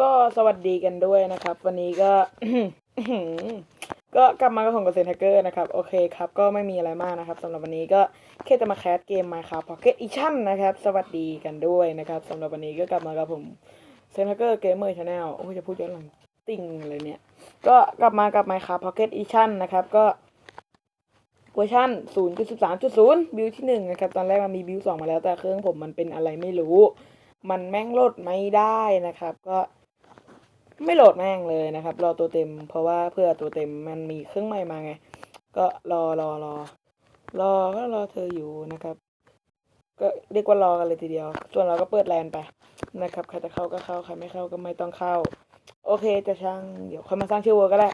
ก็สวัสดีกันด้วยนะครับ วันนี้ก็ ก็กลับมากับผมกับเซนแฮกเกอร์นะครับ โอเคครับ ก็ไม่มีอะไรมากนะครับสำหรับวันนี้ก็แค่จะมาแคสเกม Minecraft Pocket Edition นะครับ สวัสดีกันด้วยนะครับสำหรับวันนี้ก็กลับมากับผมเซนแฮกเกอร์เกมเมอร์ชาแนลโอ้จะพูดย้อนหลังติ่งเลยเนี่ย ก็กลับมากับ Minecraft Pocket Edition นะครับ ก็เวอร์ชัน0.13.0 บิลที่หนึ่งนะครับ ตอนแรกมันมีบิลสองมาแล้วแต่เครื่องผมมันเป็นอะไรไม่รู้ มันแม่งโหลดไม่ได้นะครับ ก็ ไม่โหลดแม่งเลยนะครับ รอตัวเต็ม เพราะว่าเพื่อตัวเต็มมันมีเครื่องใหม่มาไง ก็รอรอรอรอก็รอเธออยู่นะครับ ก็เรียกว่ารอกันเลยทีเดียว ส่วนเราก็เปิดแลนไปนะครับ ใครจะเข้าก็เข้า ใครไม่เข้าก็ไม่ต้องเข้า โอเคจะช่างเดี๋ยวค่อยมาสร้างชื่อวัวก็ได้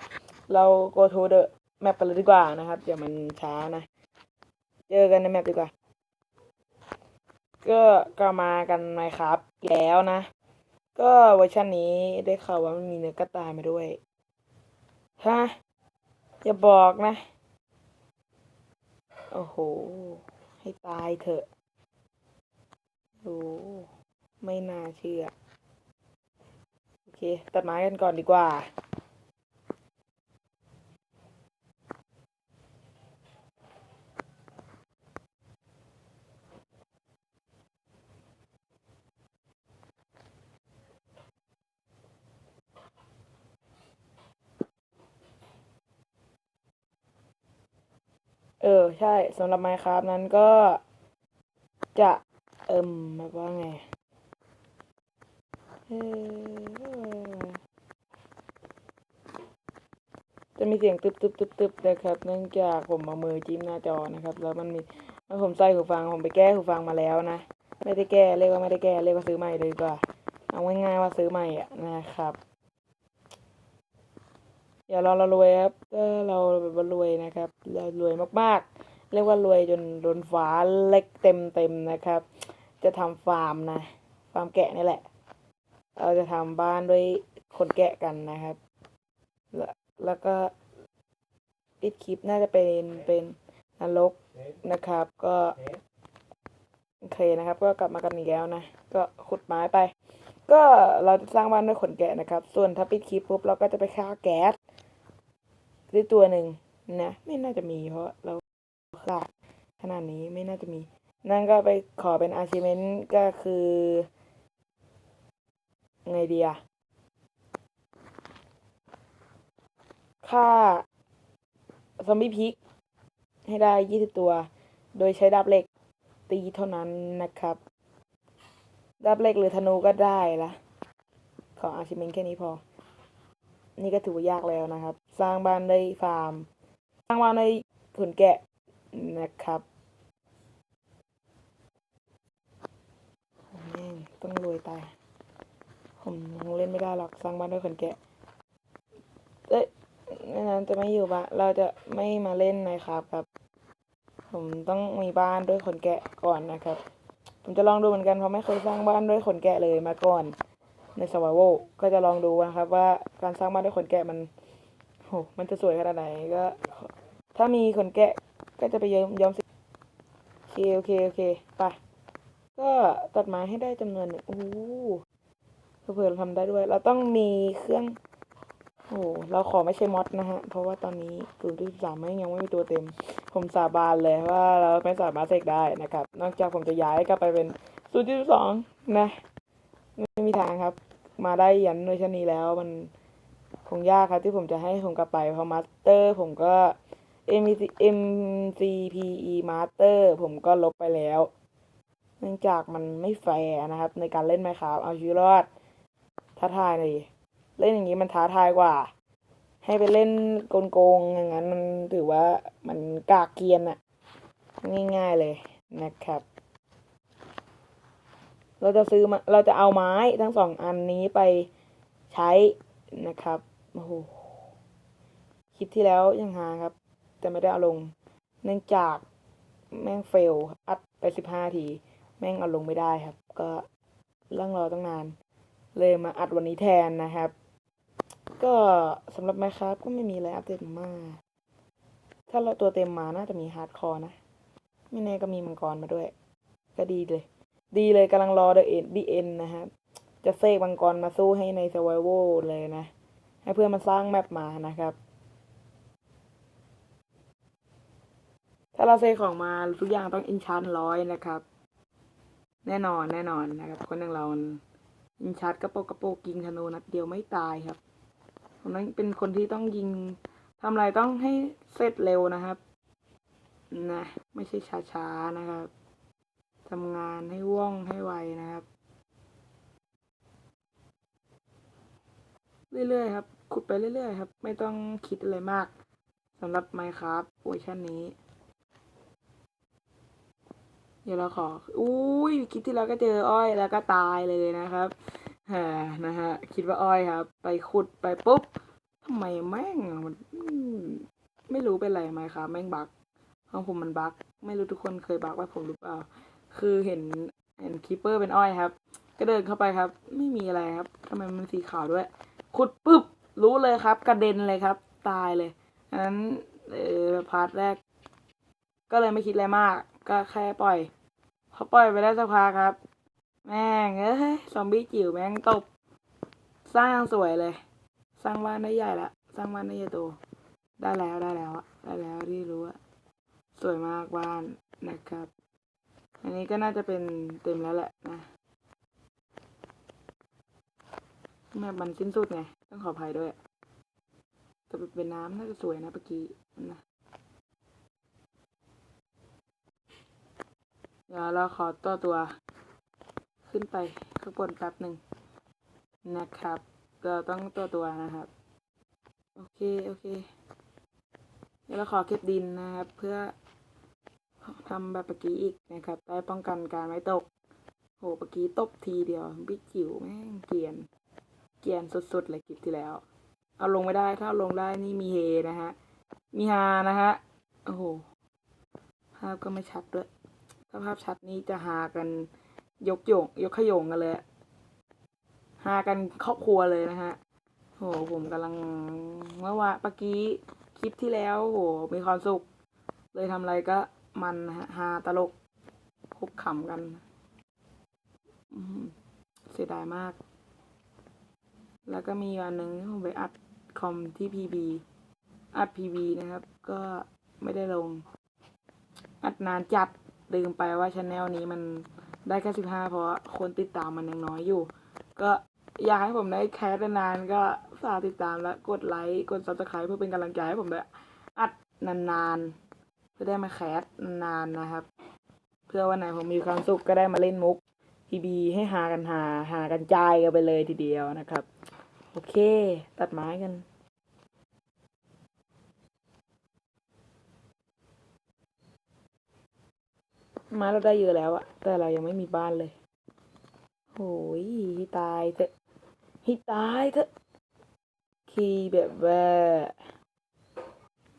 เรา go to the map ไปเลยดีกว่านะครับเดี๋ยวมันช้านะ เจอกันในแมปดีกว่า ก็กลับมากันไหมครับแล้วนะ ก็เวอร์ชันนี้ได้ข่าวว่ามันมีเนื้อกระต่ายมาด้วย ฮะ อย่าบอกนะ โอ้โห ให้ตายเถอะโอ้ไม่น่าเชื่อ โอเค ตัดไม้กันก่อนดีกว่า ออ ใช่สำหรับ Minecraft นั้นก็ จะเอิ่มแบบว่าไงจะมีเสียงตึบตึบตึบตึบนะครับ เนื่องจากผมเอามือจิ้มหน้าจอนะครับ แล้วมันมีแล้วผมใส่หูฟังผมไปแก้หูฟังมาแล้วนะ ไม่ได้แก้เรียกว่าไม่ได้แก้เรียกว่าซื้อใหม่เลยดีกว่า เอาง่ายๆว่าซื้อใหม่อะนะครับ อย่ารอเรารวยครับก็เราแบบว่ารวยนะครับ เรารวยมากๆ เรียกว่ารวยจนโดนฟ้าเล็กเต็มเต็มๆนะครับ จะทำฟาร์มนะฟาร์มแกะนี่แหละ เราจะทำบ้านด้วยขนแกะกันนะครับ แล้วแล้วก็ปิดคลิปน่าจะเป็นเป็นนรกนะครับ ก็โอเคนะครับ ก็กลับมากันอีกแล้วนะ ก็ขุดไม้ไป ก็เราจะสร้างบ้านด้วยขนแกะนะครับ ส่วนถ้าปิดคลิปปุ๊บเราก็จะไปฆ่าแก๊ส ด้วยตัวหนึ่งนะ ไม่น่าจะมีเพราะเราฆ่าขนาดนี้ไม่น่าจะมี นั่นก็ไปขอเป็นอาชิเมนต์ก็คือ ไงดีอะฆ่าซอมบี้พิก ให้ได้ยี่สิบตัว โดยใช้ดาบเหล็ก ตีเท่านั้นนะครับ ดาบเหล็กหรือธนูก็ได้ละขออาชิเมนแค่นี้พอ นี่ก็ถือว่ายากแล้วนะครับ สร้างบ้านได้ฟาร์ม สร้างบ้านได้ขนแกะนะครับโอ้แม่งต้องรวยตายผมคงเล่นไม่ได้หรอกสร้างบ้านด้วยขนแกะเอ้ยนั้นจะไม่อยู่บ้านเราจะไม่มาเล่นนะครับครับ ผมต้องมีบ้านด้วยขนแกะก่อนนะครับ ผมจะลองดูเหมือนกันเพราะไม่เคยสร้างบ้านด้วยขนแกะเลยมาก่อน ในสวายโวก็จะลองดูนะครับว่าการสร้างบ้านด้วยขนแกะมันโหมันจะสวยขนาดไหนก็ ถ้ามีขนแกะก็จะไปย้อมย้อมสีโอเคโอเคโอเคไปก็ตัดไม้ให้ได้จำนวนหนึ่งโอ้โหเผื่อเราทำได้ด้วย เราต้องมีเครื่องโอ้เราขอไม่ใช่มอดนะฮะ เพราะว่าตอนนี้ศูนย์จุดสามไม่ยังไม่มีตัวเต็ม ผมสาบานเลยว่าเราไม่สามารถเสกได้นะครับ นอกจากผมจะย้ายกลับไปเป็นศูนย์จุดสองนะ ไม่มีทางครับ มาได้ยันเวอร์ชันนี้แล้ว มันคงยากครับที่ผมจะให้ผมกลับไปเพราะมาสเตอร์ผมก็ MC MCPE Master ผมก็ลบไปแล้ว เนื่องจากมันไม่แฟร์นะครับ ในการเล่นไมครับเอาชีวิตรอดท้าทายเลยเล่นอย่างนี้มันท้าทายกว่า ให้ไปเล่นโกงๆอย่างนั้นมันถือว่ามันกากเกียนอะง่าย ๆเลยนะครับ เราจะซื้อมาเราจะเอาไม้ทั้งสองอันนี้ไปใช้นะครับโอ้โหคลิปที่แล้วยังหาครับ แต่ไม่ได้เอาลง เนื่องจากแม่งเฟลอัดไปสิบห้าที แม่งเอาลงไม่ได้ครับ ก็เรื่องรอตั้งนาน เลยมาอัดวันนี้แทนนะครับ ก็สำหรับไมครับก็ไม่มีอะไรอัปเดตมาก ถ้าเราตัวเต็มมาน่าจะมีฮาร์ดคอร์นะ ไม่แน่ก็มีมังกรมาด้วย ก็ดีเลย ดีเลยกำลังรอเดอะเอ็นดีเอ็นนะครับจะเสกมังกรมาสู้ให้ใน survival เลยนะ ให้เพื่อนมาสร้างแมปมานะครับ ถ้าเราเซกของมาทุกอย่างต้องอินชันร้อยนะครับ แน่นอนแน่นอนนะครับ คนอย่างเราอินชัดกระโปกกระโปกยิงธนูนัดเดียวไม่ตายครับผมนั้นเป็นคนที่ต้องยิงทำอะไรต้องให้เสร็จเร็วนะครับ นะ ไม่ใช่ช้าๆนะครับ ทำงานให้ว่องให้ไวนะครับ เรื่อยๆครับ ขุดไปเรื่อยๆครับ ไม่ต้องคิดอะไรมากสำหรับ Minecraft เวอร์ชันนี้ เดี๋ยวเราขอ อุ้ยคลิปที่เราก็เจออ้อยแล้วก็ตายเลยนะครับฮะนะฮะ คิดว่าอ้อยครับ ไปขุดไปปุ๊บทำไมแม่งมันไม่รู้เป็นไรไหมครับแม่งบักของผมมันบัก ไม่รู้ทุกคนเคยบักว่าผมหรือเปล่า คือเห็นเห็นคีเปอร์เป็นอ้อยครับ ก็เดินเข้าไปครับ ไม่มีอะไรครับทำไมมันสีขาวด้วย ขุดปุ๊บรู้เลยครับ กระเด็นเลยครับ ตายเลยอันนั้นเออพาร์ทแรก ก็เลยไม่คิดอะไรมาก ก็แค่ปล่อยพอปล่อยไปได้สักพักครับ แม่งเอ้ยซอมบี้จิ๋วแม่งตบสร้างสวยเลย สร้างบ้านได้ใหญ่ละสร้างบ้านได้ใหญ่โตได้แล้วได้แล้วอะได้แล้วที่รู้อะสวยมากบ้านนะครับ อันนี้ก็น่าจะเป็นเต็มแล้วแหละนะแม่มันสิ้นสุดไง ต้องขออภัยด้วยแต่เป็นน้ำน่าจะสวยนะเมื่อกี้นะเดี๋ยวเราขอตัวตัว ขึ้นไปข้างบนแป๊บหนึ่งนะครับก็ต้องตัวตัวนะครับ โอเค โอเค เดี๋ยวเราขอเก็บดินนะครับ เพื่อ ทำแบบเมื่อกี้อีกนะครับได้ป้องกันการไม่ตก โหเมื่อกี้ตบทีเดียวบิ๊กจิ๋วแม่งเกียน เกียนสุดๆเลยคลิปที่แล้ว เอาลงไม่ได้ถ้าลงได้นี่มีเฮนะฮะ มีฮานะฮะ โอ้โห ภาพก็ไม่ชัดด้วยถ้าภาพชัดนี้จะหากันยกโยงยกขยงกันเลยหากันครอบครัวเลยนะฮะโหผมกำลังเมื่อวานเมื่อกี้คลิปที่แล้วโหมีความสุข เลยทำอะไรก็ มันนะฮะฮาตลกคุบขำกันเสียดายมาก แล้วก็มีวันหนึ่งผมไปอัดคอมที่พีบีอัดพีบีนะครับ ก็ไม่ได้ลง อัดนานจัดลืมไปว่าช anel นี้มันได้แค่สิบห้าเพราะคนติดตามมันยังน้อยอยู่ ก็อยากให้ผมได้แคสนานก็ฝากติดตามและกดไลค์ กด subscribe เพื่อเป็นกำลังใจให้ผมด้วยอัดนานๆ เพื่อได้มาแคสนานนะครับ เพื่อวันไหนผมมีความสุขก็ได้มาเล่นมุกพีบีให้หากันหาหากันจายกันไปเลยทีเดียวนะครับ โอเค ตัดไม้กันไม้เราได้เยอะแล้วอะแต่เรายังไม่มีบ้านเลยโอ้ยให้ตายเถอะ ให้ตายเถอะ คีแบบว่า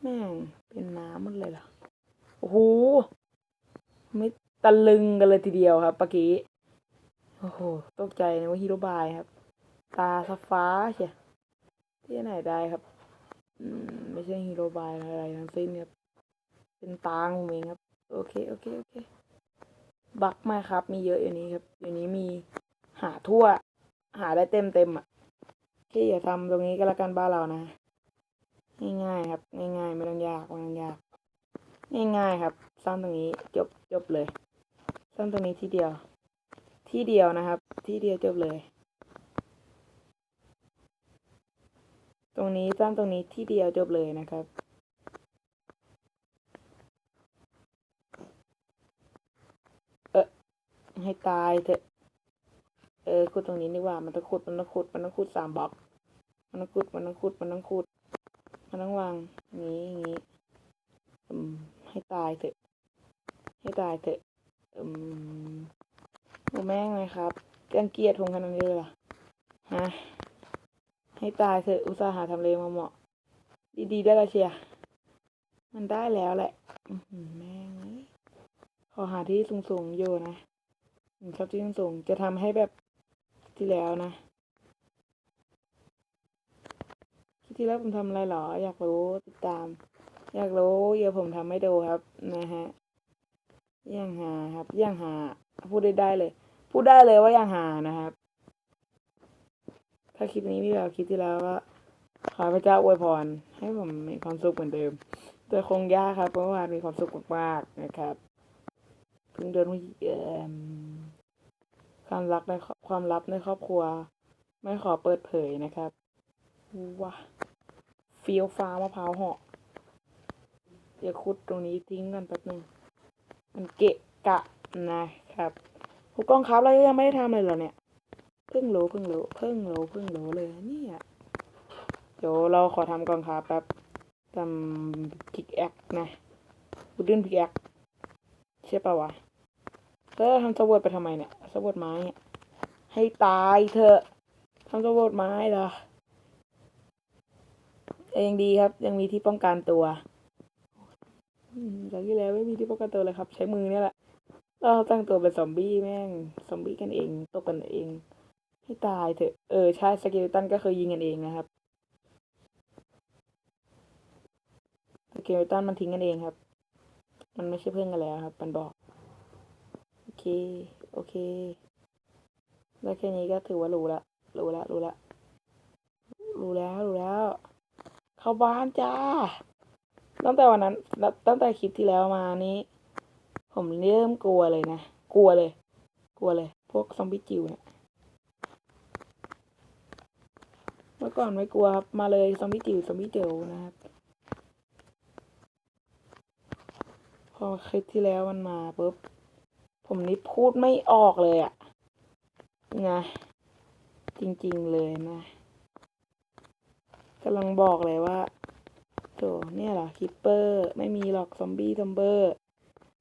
แม่งเป็นน้ำหมดเลยเหรอ โอ้โหไม่ตะลึงกันเลยทีเดียวครับเมื่อกี้โอ้โหตกใจนะว่าฮีโร่บายครับ ตาสฟ้าเชียที่ไหนได้ครับอืมไม่ใช่ฮีโร่บายอะไรทั้งสิ้นครับเป็นตางผมเองครับ โอเคโอเคโอเค บักมาครับ มีเยอะอยู่นี้ครับอยู่นี้มีหาทั่ว หาได้เต็มเต็มอะที่อย่าทำตรงนี้ก็แล้วกันบ้านเรานะ ง่ายๆครับ ง่ายๆไม่ต้องยากไม่ต้องยาก ง่ายๆครับ สร้างตรงนี้จบจบเลย สร้างตรงนี้ที่เดียว ที่เดียวนะครับ ที่เดียวจบเลย ตรงนี้สร้างตรงนี้ที่เดียวจบเลยนะครับเออให้ตายเถอะเออขุดตรงนี้ดีกว่ามันต้องขุดมันต้องขุดมันต้องขุดสามบล็อกมันต้องขุดมันต้องขุดมันต้องขุดมันต้องวางอย่างนี้อย่างนี้อืม ให้ตายเถอะ ให้ตายเถอะ อืมโอแม่งเลยครับรังเกียจผมขนาดนี้เลยเหรอฮะ ให้ตายเถอะ อุตส่าห์หาทำเลมาเหมาะ ดีๆได้ละเชียร์มันได้แล้วแหละแม่งขอหาที่สูงๆอยู่นะผมชอบที่สูงๆจะทำให้แบบที่แล้วนะที่แล้วผมทำอะไรเหรอ อยากรู้ติดตาม อยากรู้เดี๋ยวผมทำให้ดูครับนะฮะย่างหาครับย่างหา พูดได้ได้เลย พูดได้เลยว่าย่างหานะครับ ถ้าคลิปนี้มีแบบคลิปที่แล้วก็ขอพระเจ้าอวยพร ให้ผมมีความสุขเหมือนเดิมแต่คงยากครับ เพราะว่ามีความสุขมากๆนะครับเพิ่งเดินมาเยี่ยมความรักในครอบความลับในครอบครัว ไม่ขอเปิดเผยนะครับว้าเฟี้ยวฟ้ามะพร้าวเหาะ อย่าคุดตรงนี้ทิ้งกันแป๊บนึงมันเกะกะนะครับผู้กองครับเรายังไม่ได้ทำเลยเหรอเนี่ย เพิ่งรู้เพิ่งรู้เพิ่งรู้เพิ่งรู้เลยเนี่ยเดี๋ยวเราขอทำก่อนครับแป๊บทำพิกแอคนะวูดดิ้นพิกแอคใช่ปะวะแล้วทำสวดไปทำไมเนี่ยสวดไม้ให้ตายเถอะทำสวดไม้เหรอเองดีครับ ยังมีที่ป้องกันตัว อืมจากที่แล้วไม่มีที่ป้องกันตัวเลยครับ ใช้มือเนี่ยแหละเราตั้งตัวเป็นซอมบี้แม่ง ซอมบี้กันเองตกกันเอง ให้ตายเถอะ เออ ใช่ สเกลตันก็เคยยิงกันเองนะครับ สเกลตันมันทิ้งกันเองครับ มันไม่ใช่เพื่อนกันแล้วครับ มันบอก โอเค โอเคแล้วแค่นี้ก็ถือว่ารู้ละ รู้ละ รู้ละ รู้แล้ว รู้แล้ว เข้าบ้านจ้า ตั้งแต่วันนั้น ตั้งแต่คลิปที่แล้วมานี้ ผมเริ่มกลัวเลยนะ กลัวเลย กลัวเลย พวกซอมบี้จิ๋วเนี่ยเมื่อก่อนไม่กลัวครับมาเลยซอมบี้จิ๋วซอมบี้เจ๋วนะครับ พอคลิปที่แล้วมันมาปุ๊บ ผมนี่พูดไม่ออกเลยอะนะ จริงๆเลยนะกำลังบอกเลยว่า โถเนี่ยเหรอคิปเปอร์ไม่มีหรอกซอมบี้ซัมเบอร์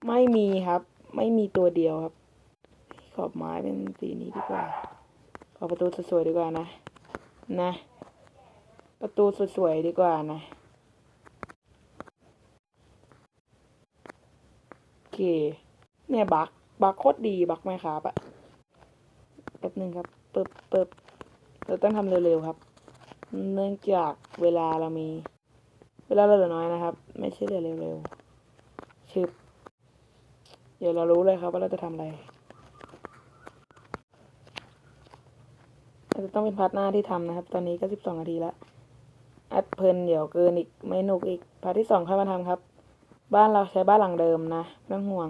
ไม่มีครับ ไม่มีตัวเดียวครับ ขอบไม้เป็นสีนี้ดีกว่า ขอประตูสวยๆดีกว่านะ นะ ประตูสวยๆดีกว่านะโอเค เนี่ยบักบักโคตรดีบักไหมครับอะแป๊บหนึ่งครับเปิบเปิบเราต้องทำเร็วๆครับ เนื่องจากเวลาเรามี เวลาเราเหลือน้อยนะครับ ไม่ใช่เหลือเร็วๆชึบเดี๋ยวเรารู้เลยครับว่าเราจะทำอะไรอาจจะต้องเป็นพาร์ทหน้าที่ทำนะครับ ตอนนี้ก็สิบสองนาทีแล้วอัดเพลินเดี๋ยวเกินอีกไม่หนุกอีกพาร์ทที่สองค่อยมาทำครับ บ้านเราใช้บ้านหลังเดิมนะไม่ต้องห่วง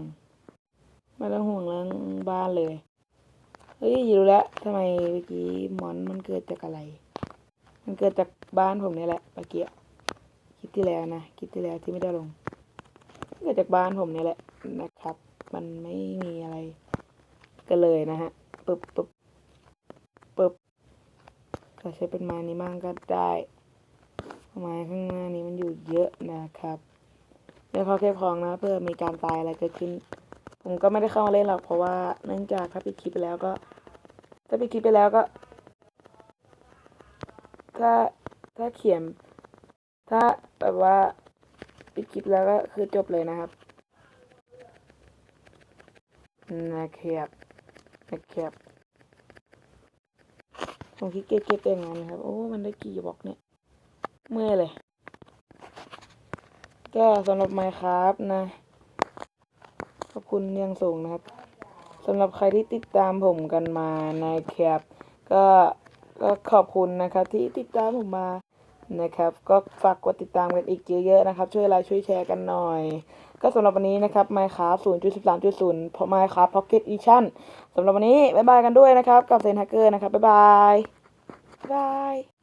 ไม่ต้องห่วงเรื่องบ้านเลยเฮ้ยรู้แล้วทำไมเมื่อกี้หมอนมันเกิดจากอะไร มันเกิดจากบ้านผมนี่แหละเมื่อกี้ คลิปที่แล้วนะคลิปที่แล้วที่ไม่ได้ลงเกิดจากบ้านผมนี่แหละนะครับ มันไม่มีอะไรกันเลยนะฮะปึ๊บปึ๊บปึ๊บก็ใช้เป็นไม้นี้มั่งก็ได้ไม้ข้างหน้านี้มันอยู่เยอะนะครับเดี๋ยวเขาเก็บของนะเพื่อมีการตายอะไรเกิดขึ้น ผมก็ไม่ได้เข้ามาเล่นหรอกเพราะว่าเนื่องจากถ้าปิดคลิปไปแล้วก็ ถ้าปิดคลิปไปแล้วก็ ถ้าถ้าเขียนถ้า แบบว่าปิดคลิปแล้วก็คือจบเลยนะครับนะครับนะครับผมคิดเก็บเก็บเองนะครับ โอ้ มันได้กี่บล็อกเนี่ย เมื่อยเลย ก็สำหรับไมค์ครับนะ ขอบคุณยังสูงนะครับสำหรับใครที่ติดตามผมกันมานะครับก็ก็ขอบคุณนะครับที่ติดตามผมมา นะครับ ก็ฝากกดติดตามกันอีกเยอะๆนะครับ ช่วยไลค์ช่วยแชร์กันหน่อย ก็สำหรับวันนี้นะครับ Minecraft 0.13.0เพราะ Minecraft Pocket Edition สำหรับวันนี้ บ๊ายบายกันด้วยนะครับ กับเซนฮักเกอร์นะครับ บ๊ายบายบ๊ายบาย